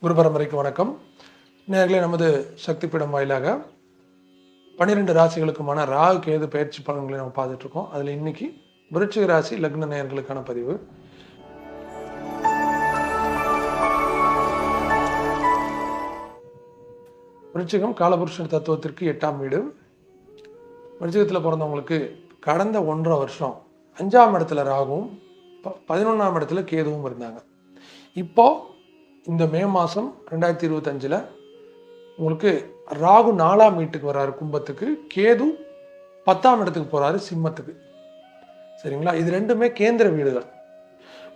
குரு பரம்பரைக்கு வணக்கம். நேர்களே நமது சக்தி பீடம் வாயிலாக பன்னிரெண்டு ராசிகளுக்குமான ராகு கேது பயிற்சி பலன்களை நம்ம பார்த்துட்ருக்கோம் அதில் இன்னைக்கு விருச்சிக ராசி லக்ன நேயர்களுக்கான பதிவு. விருச்சிகம் காலபுருஷன் தத்துவத்திற்கு எட்டாம் வீடு. விருச்சிகத்தில் பிறந்தவங்களுக்கு கடந்த ஒன்றரை வருஷம் அஞ்சாம் இடத்துல ராகுவும் ப பதினொன்றாம் இடத்துல கேதுவும் இருந்தாங்க. இப்போது இந்த மே மாதம் ரெண்டாயிரத்தி இருபத்தஞ்சில் உங்களுக்கு ராகு நாலாம் வீட்டுக்கு வர்றாரு கும்பத்துக்கு. கேது பத்தாம் இடத்துக்கு போகிறாரு சிம்மத்துக்கு. சரிங்களா? இது ரெண்டுமே கேந்திர வீடுகள்.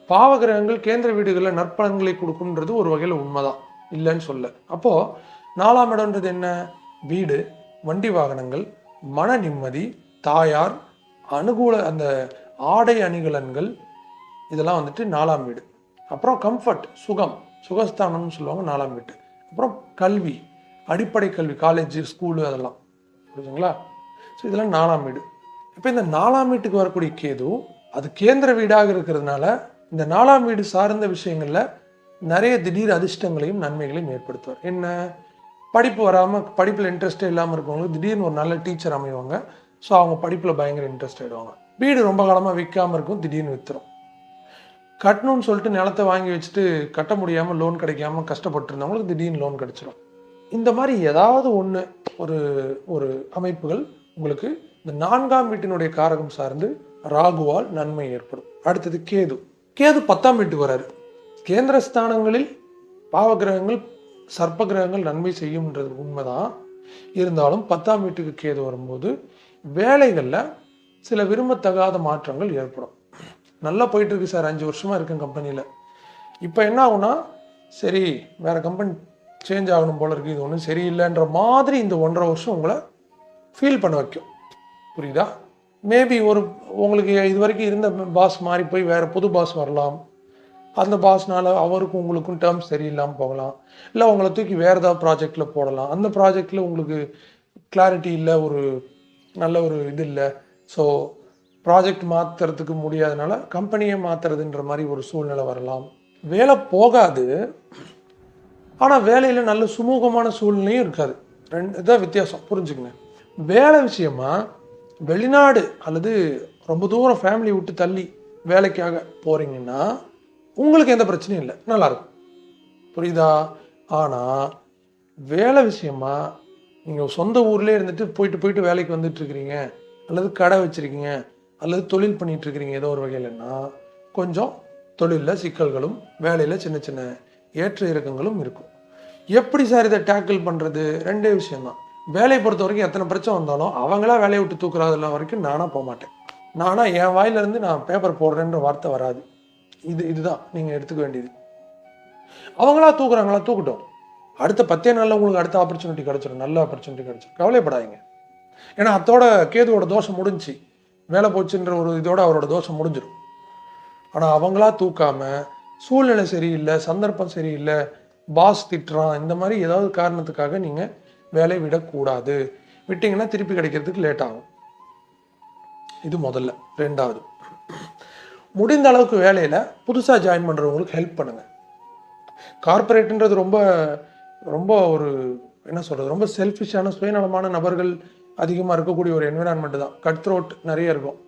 பாவகிரகங்கள் கேந்திர வீடுகளில் நற்பலன்களை கொடுக்குன்றது ஒரு வகையில் உண்மைதான். இல்லைன்னு சொல்ல. அப்போது நாலாம் இடம்ன்றது என்ன? வீடு வண்டி வாகனங்கள் மன நிம்மதி தாயார் அனுகூல அந்த ஆடை அணிகலன்கள் இதெல்லாம் வந்துட்டு நாலாம் வீடு. அப்புறம் கம்ஃபர்ட் சுகம். சுகஸ்தானம்னு சொல்லுவாங்க நாலாம் வீட்டு. அப்புறம் கல்வி அடிப்படை கல்வி காலேஜ் ஸ்கூலு அதெல்லாம். புரியுதுங்களா ஸோ இதெல்லாம் நாலாம் வீடு. இப்போ இந்த நாலாம் வீட்டுக்கு வரக்கூடிய கேது அது கேந்திர வீடாக இருக்கிறதுனால இந்த நாலாம் வீடு சார்ந்த விஷயங்களில் நிறைய திடீர் அதிர்ஷ்டங்களையும் நன்மைகளையும் ஏற்படுத்துவார். என்ன? படிப்பு வராமல் படிப்பில் இன்ட்ரெஸ்டே இல்லாமல் இருக்கவங்களுக்கு திடீர்னு ஒரு நல்ல டீச்சர் அமைவாங்க. ஸோ அவங்க படிப்பில் பயங்கர இன்ட்ரெஸ்ட் ஆகிடுவாங்க வீடு ரொம்ப காலமாக விற்காமல் இருக்கும் திடீர்னு விற்றுரும் கட்டணும்னு சொல்லிட்டு நிலத்தை வாங்கி வச்சுட்டு கட்ட முடியாமல் லோன் கிடைக்காம கஷ்டப்பட்டுருந்தவங்களுக்கு திடீர்னு லோன் கிடச்சிடும் இந்த மாதிரி ஏதாவது ஒன்று ஒரு ஒரு அமைப்புகள் உங்களுக்கு இந்த நான்காம் வீட்டினுடைய காரகம் சார்ந்து ராகுவால் நன்மை ஏற்படும். அடுத்தது கேது. கேது பத்தாம் வீட்டுக்கு வராரு. கேந்திர ஸ்தானங்களில் பாவகிரகங்கள் சர்ப்ப கிரகங்கள் நன்மை செய்யும்ன்றது உண்மைதான். இருந்தாலும் பத்தாம் வீட்டுக்கு கேது வரும்போது வேலைகளில் சில விரும்பத்தகாத மாற்றங்கள் ஏற்படும். நல்லா போயிட்டுருக்கு சார் அஞ்சு வருஷமாக இருக்கேன் கம்பெனியில் இப்போ என்ன ஆகுனா சரி வேறு கம்பெனி சேஞ்ச் ஆகணும் போல இருக்குது இது ஒன்றும் சரியில்லைன்ற மாதிரி இந்த ஒன்றரை வருஷம் உங்களை ஃபீல் பண்ண வைக்கும். புரியுதா? மேபி ஒரு உங்களுக்கு இது வரைக்கும் இருந்த பாஸ் மாறி போய் வேறு புது பாஸ் வரலாம். அந்த பாஸ்னால அவருக்கும் உங்களுக்கும் டேர்ம்ஸ் சரியில்லாமல் போகலாம். இல்லை உங்களை தூக்கி வேறு ஏதாவது ப்ராஜெக்டில் போடலாம். அந்த ப்ராஜெக்டில் உங்களுக்கு கிளாரிட்டி இல்லை ஒரு நல்ல ஒரு இது இல்லை. ஸோ ப்ராஜெக்ட் மாற்றுறதுக்கு முடியாதனால கம்பெனியை மாற்றுறதுன்ற மாதிரி ஒரு சூழ்நிலை வரலாம். வேலை போகாது. ஆனால் வேலையில் நல்ல சுமூகமான சூழ்நிலையும் இருக்காது. ரெண்டு இதான் வித்தியாசம். புரிஞ்சுக்கங்க. வேலை விஷயமா வெளிநாடு அல்லது ரொம்ப தூரம் ஃபேமிலி விட்டு தள்ளி வேலைக்காக போகிறீங்கன்னா உங்களுக்கு எந்த பிரச்சனையும் இல்லை. நல்லாயிருக்கும். புரியுதா? ஆனால் வேலை விஷயமா நீங்கள் சொந்த ஊர்லேயே இருந்துட்டு போயிட்டு போயிட்டு வேலைக்கு வந்துட்டுருக்கிறீங்க அல்லது கடை வச்சுருக்கீங்க. அல்லது தொழில் பண்ணிட்டு இருக்கிறீங்க ஏதோ ஒரு வகையிலன்னா கொஞ்சம் தொழிலில் சிக்கல்களும் வேலையில் சின்ன சின்ன ஏற்ற இறக்கங்களும் இருக்கும். எப்படி சார் இதை டேக்கிள் பண்ணுறது ரெண்டே விஷயம்தான். வேலையை பொறுத்த வரைக்கும் எத்தனை பிரச்சனை வந்தாலும் அவங்களா வேலையை விட்டு தூக்குறதுல வரைக்கும் நானாக போக மாட்டேன். நானாக என் வாயிலிருந்து நான் பேப்பர் போடுறேன்ற வார்த்தை வராது. இது இதுதான். நீங்கள் எடுத்துக்க வேண்டியது. அவங்களா தூக்குறாங்களா? தூக்கட்டும். அடுத்த பத்தே நாளில் உங்களுக்கு அடுத்த ஆப்பர்ச்சுனிட்டி கிடச்சிடும் நல்ல ஆப்பர்ச்சுனிட்டி கிடச்சிடும் கவலைப்படாதீங்க. ஏன்னா அத்தோட கேதுவோட தோஷம் முடிஞ்சுச்சு. வேலை போச்சுன்ற ஒரு இதோட அவரோட தோஷம் முடிஞ்சிடும் ஆனால் அவங்களா தூக்காம சூழ்நிலை சரியில்லை சந்தர்ப்பம் சரியில்லை பாஸ் திட்டுறான் இந்த மாதிரி ஏதாவது காரணத்துக்காக நீங்கள் வேலையை விடக்கூடாது. விட்டீங்கன்னா திருப்பி கிடைக்கிறதுக்கு லேட் ஆகும். இது முதல்ல. ரெண்டாவது முடிந்த அளவுக்கு வேலையில் புதுசாக ஜாயின் பண்ணுறவங்களுக்கு ஹெல்ப் பண்ணுங்கள் கார்ப்பரேட்டுன்றது ரொம்ப ரொம்ப ஒரு என்ன சொல்கிறது ரொம்ப செல்ஃபிஷான சுயநலமான நபர்கள் அதிகமாக இருக்கக்கூடிய ஒரு என்விரான்மெண்ட் தான். கட் த்ரோட் நிறைய இருக்கும்.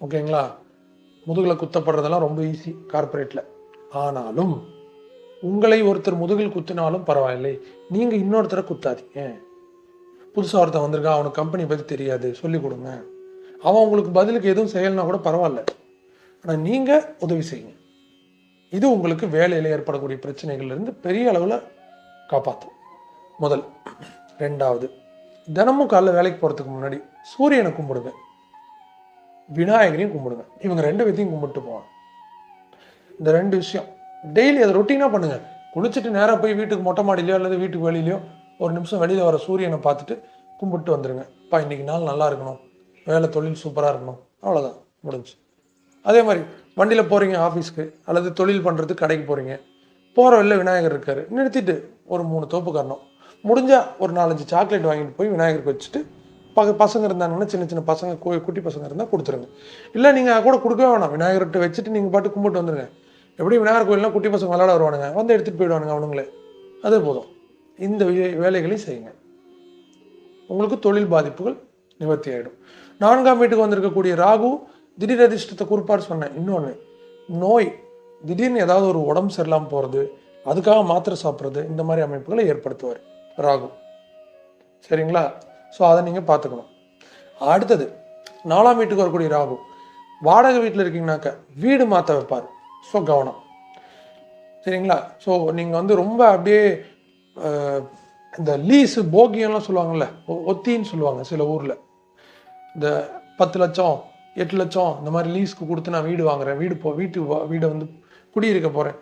ஓகேங்களா முதுகில் குத்தப்படுறதெல்லாம் ரொம்ப ஈஸி கார்ப்பரேட்டில் ஆனாலும் உங்களை ஒருத்தர் முதுகில் குத்தினாலும் பரவாயில்லை. நீங்கள் இன்னொருத்தரை குத்தாதீங்க. புதுசாக ஒருத்தன் வந்திருக்கான் அவனுக்கு கம்பெனி பற்றி தெரியாது. சொல்லிக் கொடுங்க. அவன் உங்களுக்கு பதிலுக்கு எதுவும் செய்யலைனா கூட பரவாயில்ல. ஆனால் நீங்கள் உதவி செய்யுங்க. இது உங்களுக்கு வேலையில் ஏற்படக்கூடிய பிரச்சனைகள்லேருந்து பெரிய அளவில் காப்பாற்றும் முதல். ரெண்டாவது. தினமும் காலைல வேலைக்கு போகிறதுக்கு முன்னாடி சூரியனை கும்பிடுங்க விநாயகரையும் கும்பிடுங்க இவங்க ரெண்டு விதையும் கும்பிட்டு போவாங்க இந்த ரெண்டு விஷயம். டெய்லி அதை ரொட்டீனாக பண்ணுங்க. குளிச்சுட்டு நேராக போய் வீட்டுக்கு மொட்டை மாடியிலையோ அல்லது வீட்டுக்கு வெளியிலையோ ஒரு நிமிஷம் வெளியில் வர சூரியனை பார்த்துட்டு கும்பிட்டு வந்துடுங்க அப்பா இன்னைக்கு நாள் நல்லா இருக்கணும். வேலை தொழில் சூப்பராக இருக்கணும். அவ்வளோதான் முடிஞ்சு. அதே மாதிரி வண்டியில் போகிறீங்க ஆஃபீஸ்க்கு அல்லது தொழில் பண்ணுறதுக்கு கடைக்கு போகிறீங்க போகிற வெளில விநாயகர் இருக்கார். நிறுத்திட்டு ஒரு மூணு தோப்பு காரணம் முடிஞ்சால் ஒரு நாலஞ்சு சாக்லேட் வாங்கிட்டு போய் விநாயகருக்கு வச்சுட்டு பக பசங்க இருந்தாங்கன்னா சின்ன சின்ன பசங்க கு- குட்டி பசங்க இருந்தால் கொடுத்துருங்க. இல்லை நீங்கள் கூட கொடுக்கவே வேணாம். விநாயகர்கிட்ட வச்சுட்டு நீங்கள் பாட்டு கும்பிட்டு வந்துடுங்க எப்படி விநாயகர் கோயிலெலாம் குட்டி பசங்க விளையாட வருவானுங்க. வந்து எடுத்துகிட்டு போயிடுவானுங்க அவனுங்களே. அதே போதும். இந்த வே- வேலைகளையும் செய்யுங்க. உங்களுக்கு தொழில் பாதிப்புகள் நிவர்த்தி ஆகிடும் நான்காம் வீட்டுக்கு வந்திருக்கக்கூடிய ராகு திடீர் அதிர்ஷ்டத்தை குறிப்பார் சொன்னேன். இன்னொன்று நோய் திடீர்னு ஏதாவது ஒரு உடம்பு சரியில்லாமல் போகிறது அதுக்காக மாத்திரை சாப்பிட்றது இந்த மாதிரி அமைப்புகளை ஏற்படுத்துவார். ராகு. சரிங்களா? ஸோ அதை நீங்கள் பார்த்துக்கணும். அடுத்தது நாலாம் வீட்டுக்கு வரக்கூடிய ராகு. வாடகை வீட்டில் இருக்கீங்கனாக்க வீடு மாற்ற வைப்பார். ஸோ கவனம். சரிங்களா? ஸோ நீங்கள் வந்து ரொம்ப அப்படியே இந்த லீஸு போகியம்லாம் சொல்லுவாங்கள்ல ஒ- ஒத்தின்னு சொல்லுவாங்க சில ஊரில். இந்த பத்து லட்சம் எட்டு லட்சம் இந்த மாதிரி லீஸ்க்கு கொடுத்து நான் வீடு வாங்குறேன் வீடு போ வீட்டு வீடை வந்து குடியிருக்க போகிறேன்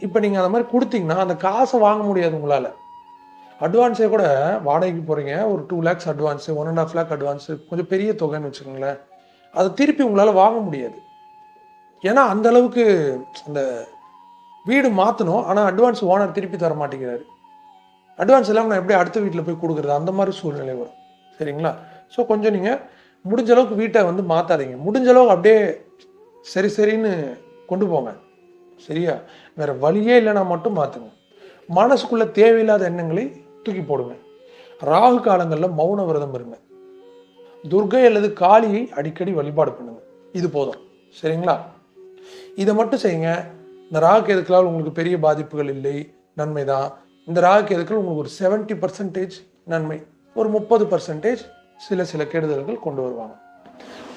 இப்போ நீங்கள் அந்த மாதிரி கொடுத்தீங்கன்னா அந்த காசை வாங்க முடியாது உங்களால். அட்வான்ஸே கூட வாடகைக்கு போகிறீங்க ஒரு two lakhs advance one and half lakh advance கொஞ்சம் பெரிய தொகைன்னு வச்சுக்கோங்களேன். அதை திருப்பி உங்களால் வாங்க முடியாது. ஏன்னா அந்த அளவுக்கு அந்த வீடு மாற்றணும் ஆனால் அட்வான்ஸ் ஓனர் திருப்பி தர மாட்டேங்கிறாரு. அட்வான்ஸ் இல்லாமல் நான் எப்படி அடுத்த வீட்டில் போய் கொடுக்குறது? அந்த மாதிரி சூழ்நிலை வரும். சரிங்களா? ஸோ கொஞ்சம் நீங்கள் முடிஞ்ச அளவுக்கு வீட்டை வந்து மாற்றாதீங்க முடிஞ்ச அளவுக்கு அப்படியே சரி சரின்னு கொண்டு போங்க. சரியா? வேறு வழியே இல்லைன்னா மட்டும் மாற்றுங்க மனசுக்குள்ள தேவையில்லாத எண்ணங்களை தூக்கி போடுங்க ராகு காலங்களில் மௌன விரதம் இருங்க. துர்கை அல்லது காளியை அடிக்கடி வழிபாடு பண்ணுங்க. இது போதும். சரிங்களா? இதை மட்டும் செய்யுங்க. இந்த ராகு கேதுக்களால் உங்களுக்கு பெரிய பாதிப்புகள் இல்லை. நன்மை தான். இந்த ராகு கேதுக்கள் உங்களுக்கு ஒரு செவன்ட்டி பர்சன்டேஜ் நன்மை. ஒரு முப்பது பர்சன்டேஜ் சில சில கெடுதல்கள் கொண்டு வருவாங்க.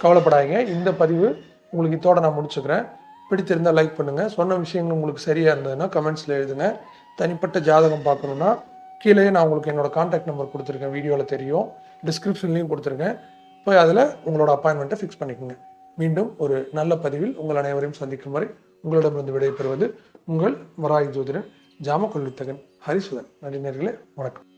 கவலைப்படாதீங்க. இந்த பதிவு உங்களுக்கு இதோட நான் முடிச்சுக்கிறேன். பிடித்திருந்தால் லைக் பண்ணுங்கள் சொன்ன விஷயங்கள் உங்களுக்கு சரியாக இருந்ததுன்னா கமெண்ட்ஸில் எழுதுங்க. தனிப்பட்ட ஜாதகம் பார்க்கணுன்னா கீழே நான் உங்களுக்கு என்னோட காண்டாக்ட் நம்பர் கொடுத்துருக்கேன். வீடியோவில் தெரியும். டிஸ்கிரிப்ஷன்லையும் கொடுத்துருக்கேன். போய் அதில் உங்களோட அப்பாயின்மெண்ட்டை ஃபிக்ஸ் பண்ணிக்கோங்க. மீண்டும் ஒரு நல்ல பதிவில் உங்கள் அனைவரையும் சந்திக்கும் வரை உங்களிடமிருந்து விடைபெறுவது உங்கள் வராய் ஜோதிடன் ஜாம கொள்ளித்தகன் ஹரிசுதன் நன்றினர்களே வணக்கம்.